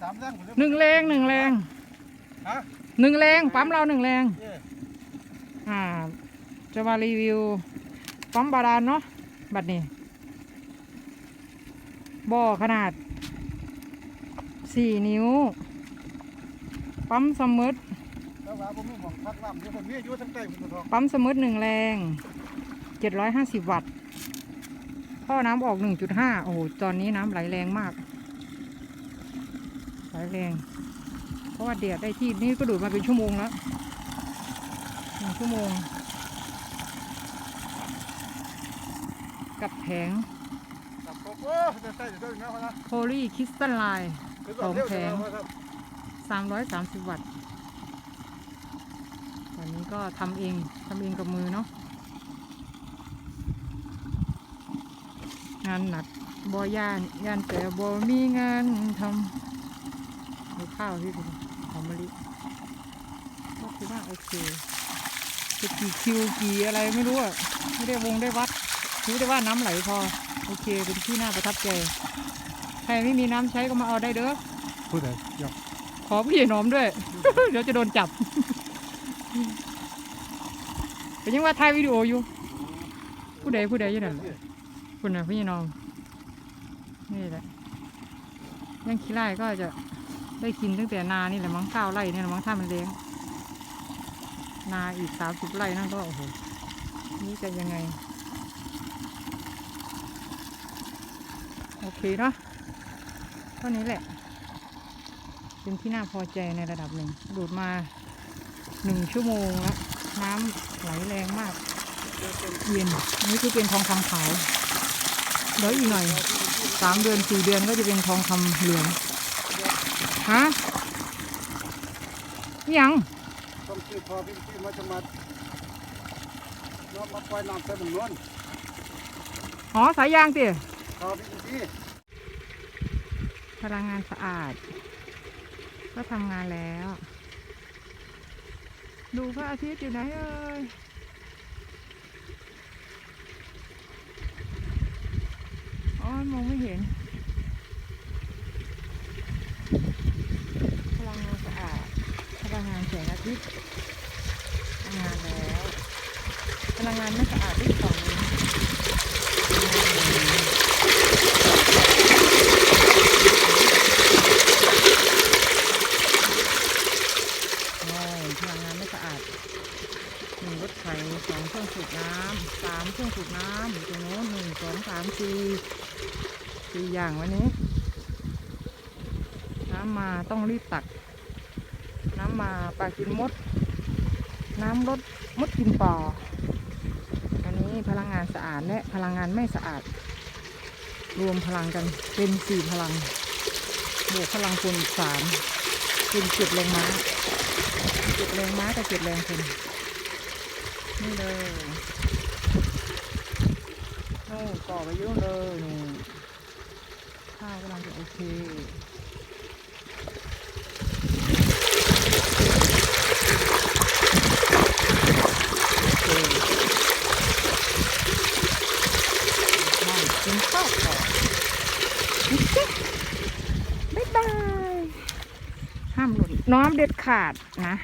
สามแรงผมเลยหนึ่งแรงหนึ่งแรงฮะ หนึ่งแรงปั๊มเราหนึ่งแรง เอ้ยอ่า จะมารีวิวปั๊มบาดาลเนาะบัดนี้บ่อขนาดสี่นิ้ว ปั๊มสมุดแล้วว่าผมมีหมองพักน้ำเดี๋ยวผมมีอายุทั้งใต้ผมทองปั๊มสมุดหนึ่งแรงเจ็ดร้อยห้าสิบวัตต์ท่อน้ำออกหนึ่งจุดห้าโอ้โหตอนนี้น้ำไหลแรงมาก ไหลแรง เพราะว่าเดียดได้ที่นี่ก็ดูดมาเป็นชั่วโมงแล้วหนึ่งชั่วโมง กับแผงโพลีคริสตัลไลน์สองแผงสามร้อยสามสิบวัตต์วันนี้ก็ทำเองทำเองกับมือเนาะงานหนักบอย่านย่านแต่บอมีงานทำ ข้าวที่ดูหอมมะลิก็คือว่าโอเคจะกี่คิวกี่อะไรไม่รู้อะไม่ได้วงได้วัดรู้แต่ว่าน้ำไหลพอ โอเค เป็นที่น่าประทับใจใครไม่มีน้ำใช้ก็มาเอาได้เด้อพูดไหนยกขอผู้ใหญ่หนอมด้วย เดี๋ยวจะโดนจับเป็นยังว่าถ่ายวิดีโออยู่ ผู้ใดผู้ใดอยู่นั่นแหละคุณน่ะพี่ใหญ่หนอมนี่แหละยังขี้ไร่ก็จะ ได้กินตั้งแต่นานี่แหละมั้งข้าวไร่นี่แหละมั้งถ้ามันเลี้ยง นาอีกสามสิบไร่นั่นก็โอ้โหนี่จะยังไง โอเคเนาะเท่านี้แหละ เป็นที่น่าพอใจในระดับหนึ่งดูดมาหนึ่งชั่วโมงแล้วน้ำไหลแรงมากเย็นนนี้คือเป็นทองคำขาวเดี๋ยวอีกหน่อยสามเดือนสี่เดือนก็จะเป็นทองคำเหลือง ฮะอิหยังต้องซื้อพอพี่พี่มาจะมาน้องมาปล่อยน้ำใส่มันนวลอ๋อสายยางติพอพี่พี่พลังงานสะอาด ก็ทำงานแล้ว ดูพระอาทิตย์อยู่ไหนเอ่ยอ๋อมองไม่เห็น พลังงานสะอาด พ ลังงานแสงอาทิตย์ทำงานแล้วพลังงานไม่สะอาดที่สองโอ้ยพลังงานไม่สะอาดหนึ่งรถไถสองเครื่องสูบน้ำสามเครื่องสูบน้ำอยู่ตรงโน้นหนึ่งสองสามสี่สี่อย่างวันนี้น้ำมาต้องรีบตัก น้ำมาปลากินมด น้ำลดมดกินปออันนี้พลังงานสะอาดและพลังงานไม่สะอาด รวมพลังกันเป็นสี่พลังบวกพลังคนอีกสามเป็นเจ็ดแรงม้าเจ็ดแรงม้ากับเจ็ดแรงคนนี่เลยโอ้ก่อไปเยอะเลยนี่ข้าวกำลังจะโอเค โอเคนั่น กินข้าวก่อนนี่สิบ๊ายบาย ห้ามหลุดน้อมเด็ดขาดนะ